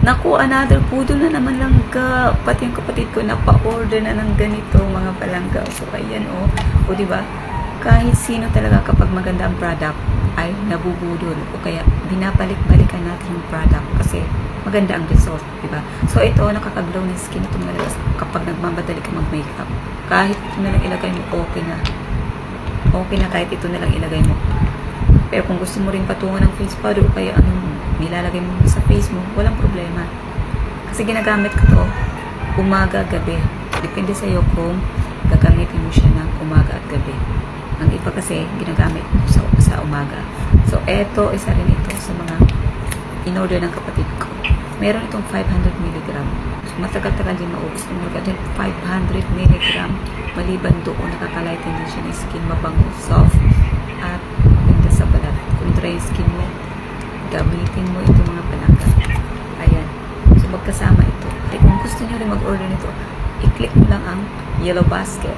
Naku, another pudo na naman lang ka. Pati yung kapatid ko napa-order na ng ganito mga palangga. So, ayan o. O, di ba? Kahit sino talaga kapag maganda ang product ay nabubudol o kaya binabalik-balikan natin yung product kasi maganda ang result, di ba? So, ito, nakakaglow ng skin itong nalabas kapag nagmamadali ka mag-makeup. Kahit ito na lang ilagay mo, okay na. Okay na kahit ito na lang ilagay mo. Pero kung gusto mo rin patungan ng face powder o kaya anong nilalagay mo sa face mo, walang problema. Kasi ginagamit ko to umaga, gabi. Depende sa iyo kung gagamitin mo siya ng umaga at gabi. Ang iba kasi ginagamit mo sa, sa umaga. So, eto, isa rin ito sa mga in-order ng kapatid ko. Meron itong 500 mg. So, matagal-tagal din maubos. Meron din 500 mg. Maliban doon, nakakalighten din siya ng skin, mabango, soft, at maganda sa balat. Skin mo, gamitin mo itong mga palangga. Ayan. So, magkasama ito. At kung gusto nyo rin mag-order nito, i-click mo lang ang yellow basket